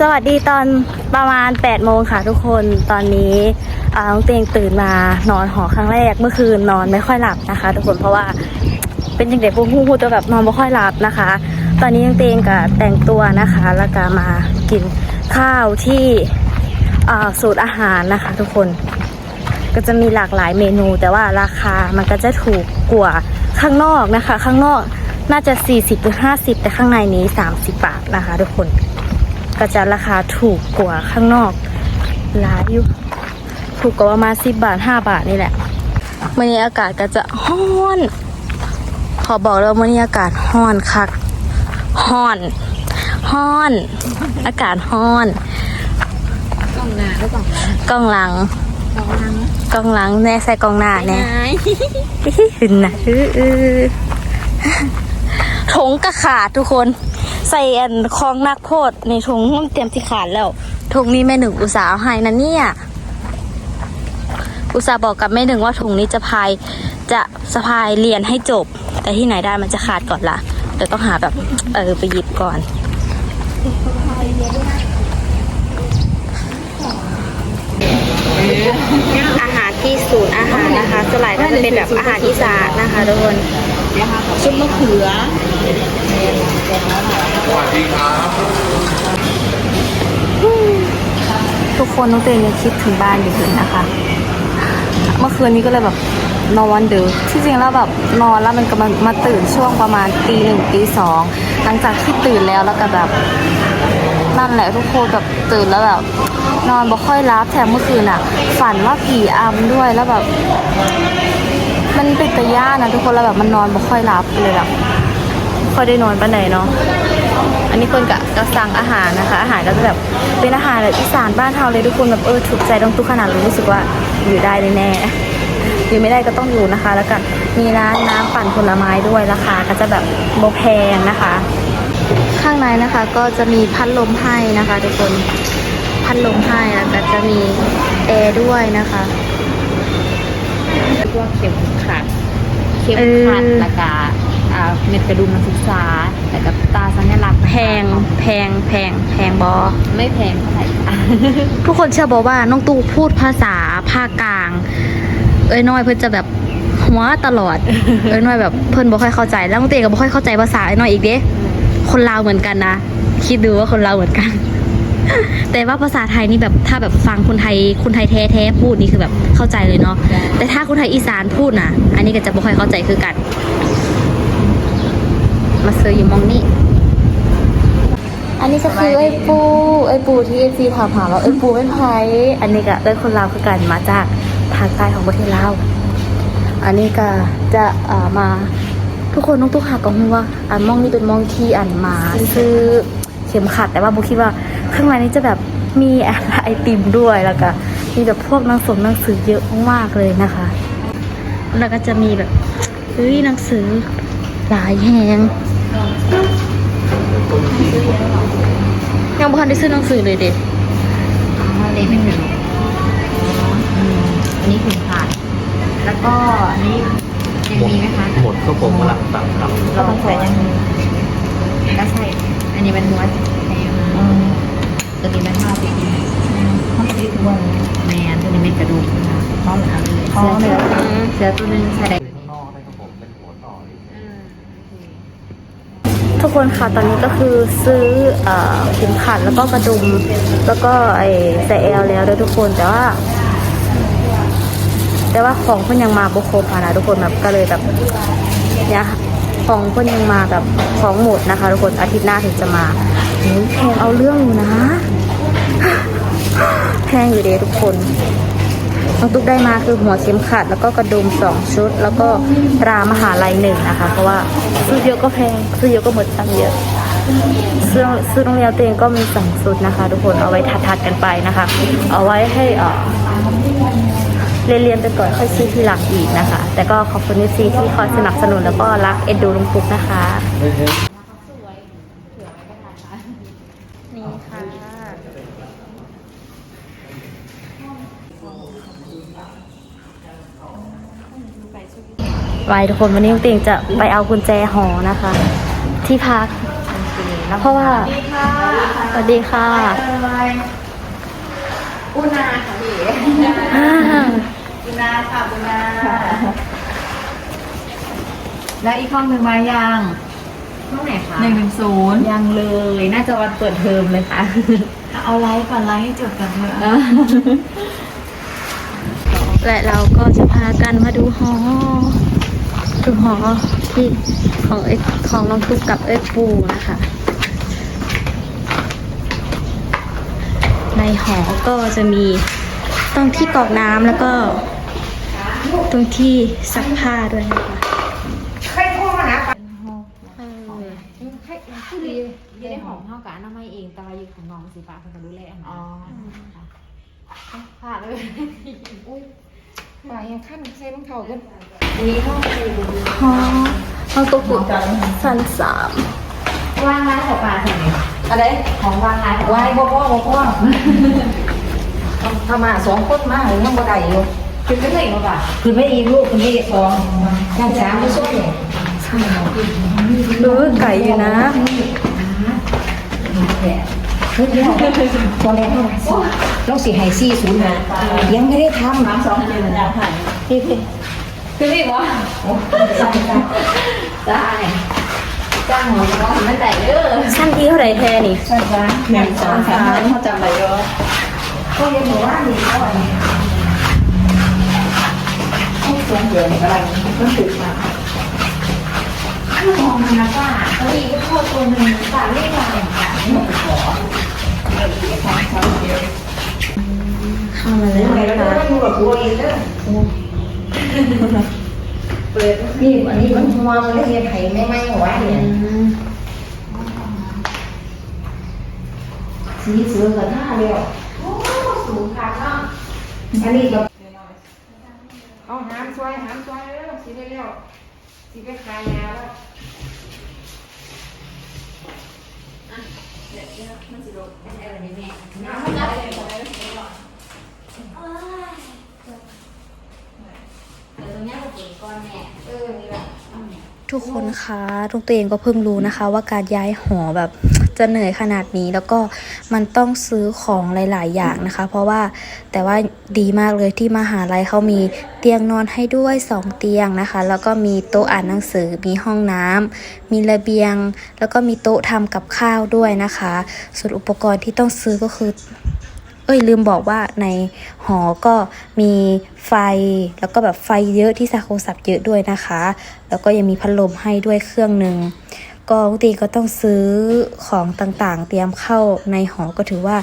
สวัสดีตอนประมาณ8โมงค่ะทุกคนตอนนี้อ่าน้องเตียงตื่นมานอนหอครั้งแรกเมื่อคืนนอนไม่ค่อยหลับนะคะ ทุกคนเพราะว่าเป็นจังเด็กพูดพูดตัวแบบนอนไม่ค่อยหลับนะคะ ตอนนี้น้องเตียงก็แต่งตัวนะคะ แล้วก็มากินข้าวที่สูตรอาหารนะคะ ทุกคนก็จะมีหลากหลายเมนู แต่ว่าราคามันก็จะถูกกว่าข้างนอกนะคะ ข้างนอกน่าจะ 40หรือ50 แต่ข้างในนี้ 30 บาทนะคะ ทุกคน ก็จะราคาถูกกว่าข้างนอกหลายอยู่ถูกกว่าประมาณ10บาท5บาทนี่แหละมื่อนี้อากาศก็จะฮ้อนขอบอกเลยว่ามื่อนี้อากาศฮ้อนคักฮ้อนฮ้อน อากาศฮ้อนกล่องหนาก็กล่องหลังกล้องหลังกล่องหลังกล้องหลังแน่ใส่กล้องหน้าแน่ขึ้นนะอื้ออื้อถุงกระขาดทุกคน ใส่อันคองนักโพดในถุงมันเตรียมที่ขาดแล้วถุงนี้แม่หนึ่งอุตสาห์เอาให้นะเนี่ย อุตสาห์บอกกับแม่หนึ่งว่าถุงนี้จะพายจะสะพายเรียนให้จบ แต่ที่ไหนได้มันจะขาดก่อนละเดี๋ยวต้องหาแบบเออไปหยิบก่อนอาหารที่ศูนย์อาหารนะคะสลายก็จะเป็นแบบอาหารอีสานนะคะทุกคนชุบมะเขือ ทุกคนน้องเตยยังคิดถึงบ้านอยู่เลยนะคะ เมื่อคืนนี้ก็เลยแบบนอนดึกที่จริงแล้วแบบนอนแล้วมันก็มามาตื่นช่วงประมาณตีหนึ่งตีสองหลังจากที่ตื่นแล้วแล้วก็แบบนั่นแหละทุกคนแบบตื่นแล้วแบบ นอนบ่ค่อยรับแถมเมื่อคืนอะ ฝันว่าผีอำด้วยแล้วแบบ มันเป็นตะย่านนะทุกคนแล้วแบบมันนอนบ่ค่อยรับเลยแบบ ค่อยได้นอนปานไหนเนาะอันนี้คนกะก็สั่งอาหารนะคะ อาหารก็จะแบบเป็นอาหารแบบอีสานบ้านเฮาเลยทุกคนแบบเออถูกใจตรงทุกขนาดเลยรู้สึกว่าอยู่ได้แน่ๆอยู่ไม่ได้ก็ต้องอยู่นะคะ แล้วก็มีร้านน้ำปั่นผลไม้ด้วยราคาก็จะแบบโบแพงนะคะ ข้างในนะคะก็จะมีพัดลมให้นะคะทุกคนพัดลมให้แล้วก็จะมีแอร์ด้วยนะคะพวกเข็มขัดเข็มเออขัดแล้วก็อ่า เม็ดกระดุมนักศึกษาแล้วก็ตาสัญลักษณ์แพงแพงแพงแพงบอไม่แพงเท่าไหร่ค่ะทุกคนเชื่อบอกว่าน้องตูพูดภาษาภาคกลาง เอ้ยน้อยเพิ่นจะแบบหัวตลอด เอ้ยน้อยแบบเพิ่นบ่ค่อยเข้าใจ แล้วน้องเตก็บ่ค่อยเข้าใจภาษาไอ้น้อยอีกเด้คนลาวเหมือนกันนะคิดดูว่าคนลาวเหมือนกัน แต่ว่าภาษาไทยนี่แบบถ้าแบบฟังคนไทยคนไทยแท้ๆพูดนี่คือแบบเข้าใจเลยเนาะแต่ถ้าคนไทยอีสานพูดนะอันนี้ก็จะบ่ค่อยเข้าใจคือกัน มาซื้ออยู่มองนี่อันนี้ก็คือไอ้ปูไอ้ปูที่เอซีถามหาเราไอ้ปูเป็นไพอันนี้ก็เป็นคนลาวคือกันมาจากทางใต้ของประเทศลาวอันนี้ก็จะเอ่อมาทุกคนต้องทุกหาก็รู้ว่าอันมองนี่เป็นมองที่อันมาซื้อเข็มขัดแต่ว่าบุคิดว่าข้างในนี้จะแบบมีไอติมด้วยแล้วก็มีแบบพวกหนังสือหนังสือเยอะมากเลยนะคะ แล้วก็จะมีแบบเฮ้ยหนังสือหลายแหง ยังบ่ทันได้ซื้อหนังสือเลยเด็อ๋อเลยเป็นกระดุมอืมอันนี้เข็มขัดแล้วก็อันนี้ยังมีไหมคะหมดก็ผมมาหลังสามคำก็ต้องใส่ยังมีก็ใช่ อันนี้เป็นม้วนแพงตัวนี้เป็นห้าปีห้าปีตัวแมนตัวนี้เป็นกระดูกนะคะห้องเอาเลยเสื้อเสื้อตัวนึงใส่ได้ข้างนอกได้ครับผมเป็นหัวต่ออีก ทุก คนค่ะตอนนี้ก็คือซื้อเข็มขัดแล้วก็กระดุมแล้วก็ไอ้ใส่แอลแล้วด้วยทุกคนแต่ว่า แต่ว่าของเพิ่นยังมาบุครบอะนะทุกคนแบบก็เลยแบบเนี่ยของเพิ่นยังมาแบบของหมดนะคะ ทุกคนอาทิตย์หน้าถึงจะมาแพงเอาเรื่องอยู่นะแพงอยู่เด้ทุกคน น้องตุ๊กได้มาคือหัวเข็มขัด แล้วก็กระดุมสองชุด แล้วก็ตรามหาลัยหนึ่งนะคะ เพราะว่าซื้อเยอะก็แพงซื้อเยอะก็หมดตังค์เยอะซื้อซื้อโรงเรียนตัวเองก็มีสองชุดนะคะ ทุกคนเอาไว้ทัดๆกันไปนะคะ เอาไว้ให้เอ่อเรียนเรียนไปก่อนค่อยซื้อทีหลังอีกนะคะ แต่ก็ขอบคุณซีที่คอยสนับสนุนแล้วก็รักเอ็นดูลุงปุ๊กนะคะ นี่ค่ะ ไว้ทุกคนวันนี้ลุงเตียงจะไปเอากุญแจหอนะคะ ที่พัก เพราะว่าสวัสดีค่ะอุนาค่ะพี่อ่าอุนาค่ะอุนาแล้วอีกห้องหนึ่งมายังห้องไหนคะหนึ่งหนึ่งศูนย์ยังเลยน่าจะวันเปิดเทอมเลยค่ะ เอาไลฟ์ก่อนไลฟ์ให้จบกันเถอะและเราก็จะพากันมาดูหอ ดูหอที่ของเอ็กของน้องทุกกับเอ็กปูนะคะ ในหอก็จะมีตรงที่กรอกน้ำแล้วก็ ตรงที่ซักผ้าด้วยนะคะใครโทรมาหาเออใครผู้ดีอยู่ในห้องเท่ากับอนามัยเองแต่ว่าอยู่ของน้องสีฟ้าเพิ่นก็รู้แลอันอ๋อผ่าเลย มายังขั้นใส่รองเท้ากันนี่ห้องหอห้องตุ๊กตุ๊กสันสามวางร้านของปลาใช่ไหมอะไรของวางร้านของวายบ่พ่อบ่พ่อทำมาสองคนมายังบ่ได้อยู่คือไม่เคยมาป่ะคือไม่อีกลูกคือไม่อีกสองยังสามไม่ช่วยเนี่ยดูไก่อยู่นะ เฮ้ยเดี๋ยวตัวแรกเท่าไหร่เราสี่ให้สี่ศูนย์นะยังไม่ได้ทำน้ำสองเดือนแล้วค่ะพี่พี่คือพี่วะได้จ้างหมอน้องมันแต่เด้อสั้นที่เท่าไรแทนี่ใช่จ้ะหนึ่งสองสามเขาจำไรเยอะก็ยังบอกว่านี่ก็อันนี้ต้องสองเดือนอะไรมันติดมาถ้ามองมันนะป้าเขาอีก็โทษตัวหนึ่งป้าเรียกว่าอย่างไร เข้ามาเลยอะไรนะคะเปิดนี่อันนี้มันมัวมันเรียนไห้ไม่ไม่หัวเนี่ยสีสือกับท่าเดียวสูงค่ะเนาะอันนี้ก็เอาหามซอยหามซอยเร็วสีเร็วสีไปขายยาแล้ว ทุกคนคะทุกตัวเองก็เพิ่งรู้นะคะ ว่าการย้ายหอแบบ จะเหนื่อยขนาดนี้แล้วก็มันต้องซื้อของหลาย ๆ อย่างนะคะ เพราะว่าแต่ว่าดีมากเลยที่มหาลัยเขามีเตียงนอนให้ด้วย 2 เตียงนะคะ แล้วก็มีโต๊ะอ่านหนังสือมีห้องน้ำมีระเบียง แล้วก็มีโต๊ะทำกับข้าวด้วยนะคะ ส่วนอุปกรณ์ที่ต้องซื้อก็คือเอ้ยลืมบอกว่าในหอก็มีไฟแล้วก็แบบไฟเยอะที่สาโครศัพท์เยอะด้วยนะคะ แล้วก็ยังมีพัดลมให้ด้วยเครื่องหนึ่ง ก็ปกติก็ต้องซื้อของต่างๆ เตรียมเข้าในหอก็ถือว่า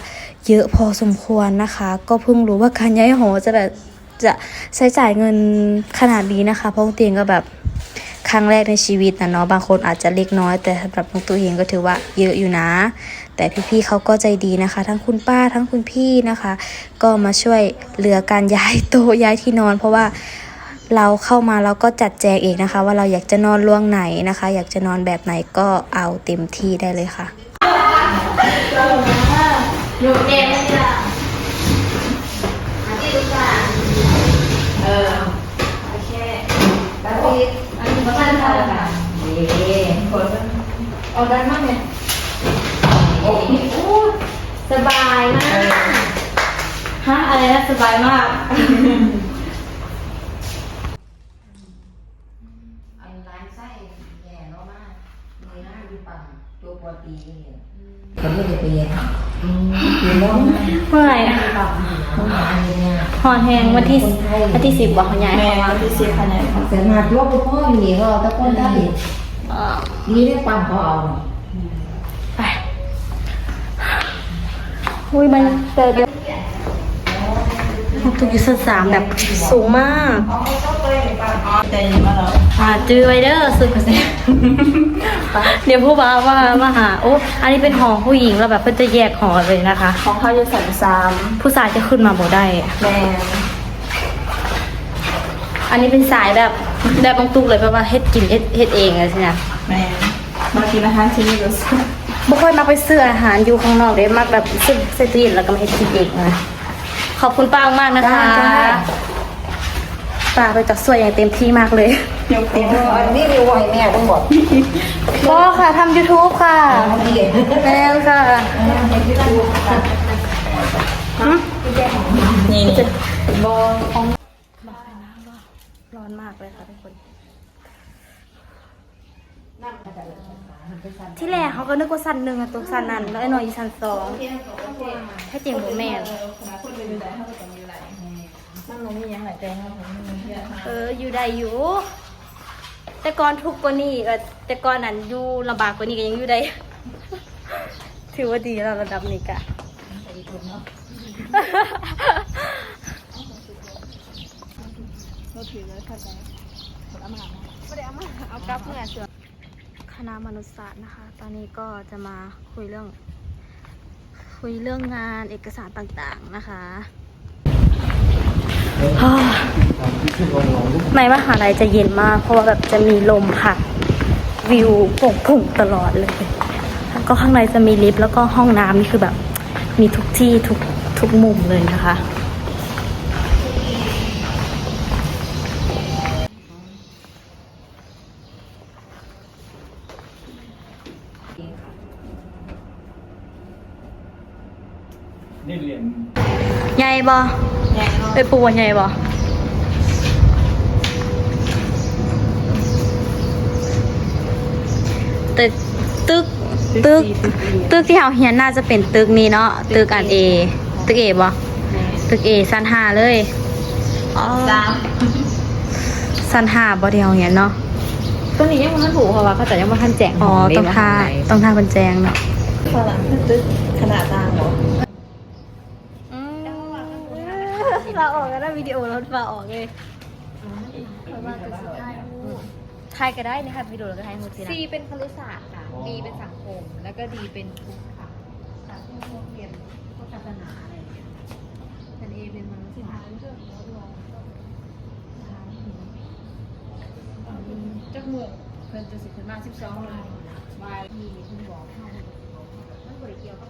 เยอะพอสมควรนะคะ ก็เพิ่งรู้ว่าการย้ายหอจะแบบจะใช้จ่ายเงินขนาดนี้นะคะ เพราะปกติก็แบบครั้งแรกในชีวิตนะเนาะบางคนอาจจะเล็กน้อย แต่สำหรับน้องตัวเองก็ถือว่าเยอะอยู่นะ แต่พี่ๆเขาก็ใจดีนะคะ ทั้งคุณป้าทั้งคุณพี่นะคะ ก็มาช่วยเหลือการย้ายโต๊ะย้ายที่นอน เพราะว่า เราเข้ามาเราก็จัดแจงเองนะคะ ว่าเราอยากจะนอนล่วงไหนนะคะ อยากจะนอนแบบไหนก็เอาเต็มที่ได้เลยค่ะอยู่เกไม่ได้อันนี้รู้จักเออโอเคแล้วพี่อันนี้ก็ท่านเท่ากันนี่คนเอาได้มากเลยโอ้โหสบายมากฮะอะไรนะสบายมาก อันร้านไส้แย่เนาะมากมีหน้าดูปั่นตัว ปวดตีเนี่ยเขาไม่ได้ไปเรียนอยู่น้องเมื่อไหร่ต้องมาเนี่ยหอนแหงวันที่วันที่สิบบอกคุณยายแม่ที่เสียคะแนนแต่มาตัวพ่ออยู่นี่ก็ตะก้นได้เอ่อนี่ได้ปั่นเขาเอาไปอุ้ยมันเจอเดี๋ยว ตุกอยู่ชั้นสามแบบสูงมากแต่ยังมาเราอ่าจื้อไวเดอร์สุดเปอร์เซ็นต์เดี๋ยวผู้บ่าวว่ามาหาโอ้อันนี้เป็นหอผู้หญิงแล้วแบบเพิ่นจะแยกหอเลยนะคะ ของเขาจะสั่งซ้ผู้ชายจะขึ้นมาบ่ได้ำแม่อันนี้เป็นสายแบบแบบบางตุกเลยแบบว่าเฮ็ดกินเฮ็ดเฮ็ดเองเลยใช่ไหมแม่มากินอาหารที่นี่รู้สึกบ่ค่อยมาไปซื้ออาหารอยู่ข้างนอกเด้มักแบบซื้อใส่ตู้เย็นแล้วก็มาเฮ็ดกินเองนะ ขอบคุณป้ามากนะคะป้าไปจัดสวยอย่างเต็มที่มากเลยยกเตียงอันนี้มีไว้แม่ต้องบอกก็ค่ะทำ YouTube ค่ะนี่แม่นค่ะนี่นี่ร้อนมากเลยค่ะทุกคน ที่แรกเขาก็นึกว่าสั้นหนึ่งอะตัวสั้นนั้นแล้วไอ้หน่อยอีสั้นสอง แค่จริงผมแม่นมันบ่มีหยังหลายใจครับผมเอออยู่ได้อยู่ แต่ก่อนทุกข์กว่านี้เออแต่ก่อนนั้นอยู่ลำบากกว่านี้ก็ยังอยู่ได้ ถือว่าดีแล้วระดับนี้กะเอากลับเมื่อเสือคณะมนุษยศาสตร์นะคะ ตอนนี้ก็จะมาคุยเรื่อง คุยเรื่องงานเอกสารต่างๆนะคะฮ่าในมหาลัยจะเย็นมาก เพราะว่าแบบจะมีลมพัดวิวโป่งๆตลอดเลยแล้วก็ข้างในจะมีลิฟต์แล้วก็ห้องน้ำนี่คือแบบ มีทุกที่ทุกทุกมุมเลยนะคะ นี่เรียน ใหญ่บ่ไปปูว่าใหญ่บ่ตึกตึกตึกตึกที่เราเฮียนน่าจะเป็นตึกนี้เนาะตึกอันเอตึกเอบ่ตึกเอสันหาเลยอ๋อสามสันหาบ่ที่เราเฮียนเนาะตัวนี้ยังบ่ทันถูกเพราะว่าเขาจะยังบ่ทันแจ้งอ๋อขต้องทาต้องทาบันแจงเนาะฝรั่งตึกขนาดต่างบ่เราออกก็ได้ วิดีโอรถมาออกเลยถ่ายก็ได้นะคะวิดีโอเราก็ถ่ายหมดสินะ C เป็นครุศาสตร์ค่ะ B เป็นสังคม แล้วก็ D เป็นพุทธค่ะสังคมพวกเรียนพวกศาสนาอะไรอย่างเงี้ยเป็น A เป็นมนุษยศาสตร์จักหมู่เพิ่นจะสิขึ้นมา12เลยบายมีเพิ่นบอกเฮามันบ่ได้เกี่ยวกับ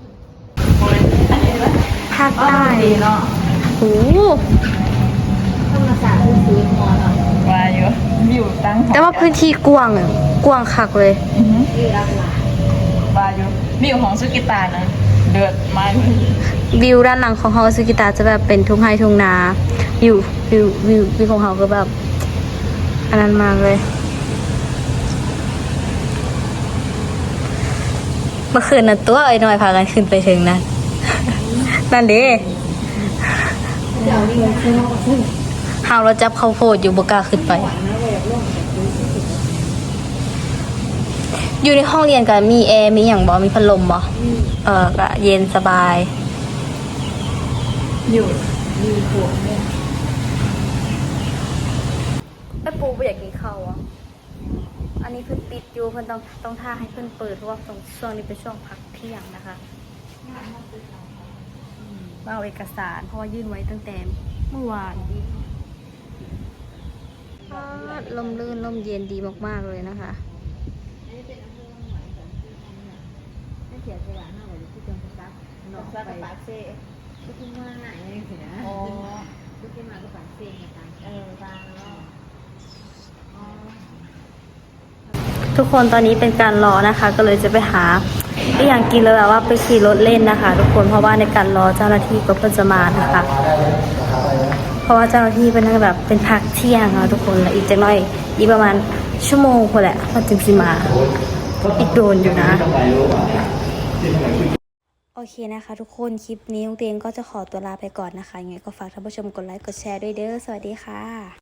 ภาคใต้โอ้โหธร ว่าอยู่อยู่ตั้งแต่ว่าพื้นที่กว้างอะกว้างคักเลยคือรับหลายว่าอยู่มีอยู่ของสุกิตานะเดือดไม้วิวด้านหลังของเฮาสุกิตาจะแบบเป็นทุ่งไร่ทุ่งนาวิววิววิววิวของเฮาก็แบบอันนั้นมากเลย เมื่อคืนน่ะตัวไอ้น้อยพากันขึ้นไปถึงนั่นนั่นเด้เฮาเราจับข้าวโพดอยู่บกล้าขึ้นไป อยู่ในห้องเรียนกันมีแอร์มีอย่างบ่มีพัดลมบ่เออก็เย็นสบาย อยู่ไอ้ปูไม่อยากกินข้าวอะอันนี้เพิ่นปิดอยู่เพิ่นต้องต้องท่าให้เพิ่นเปิดเพราะว่าตรงช่วงนี้เป็นช่วงพักเที่ยงนะคะมาเอาเอกสารเพราะว่ายื่นไว้ตั้งแต่เมื่อวาน ลมลื่นลมเย็นดีมาก ๆ เลยนะคะไม่เขียนสว่างเนาะว่าที่จงซักเนาะไปปากเซ่ก็ขึ้นมาไหนเสียอ๋อก็ขึ้นมาก็ปากเซ่ไงตามเออตามเนาะทุกคนตอนนี้เป็นการรอนะคะ ก็เลยจะไปหาไออย่างกินเลยแบบว่าไปขี่รถเล่นนะคะ ทุกคนเพราะว่าในการรอเจ้าหน้าที่ก็เพิ่งจะมานะคะเพ ราะว่าเจ้าหน้าที่เป็นแบบเป็นพักเที่ยงอะทุกคนแล้วอีกจักหน่อยอีกประมาณชั่วโมงพอแหละมันจึงสิมาอีกโดนอยู่นะ โอเคนะคะ ทุกคนคลิปนี้น้องเตียงก็จะขอตัวลาไปก่อนนะคะยังไงก็ฝากท่านผู้ชมกดไลค์กดแชร์ด้วยเด้อสวัสดีค่ะ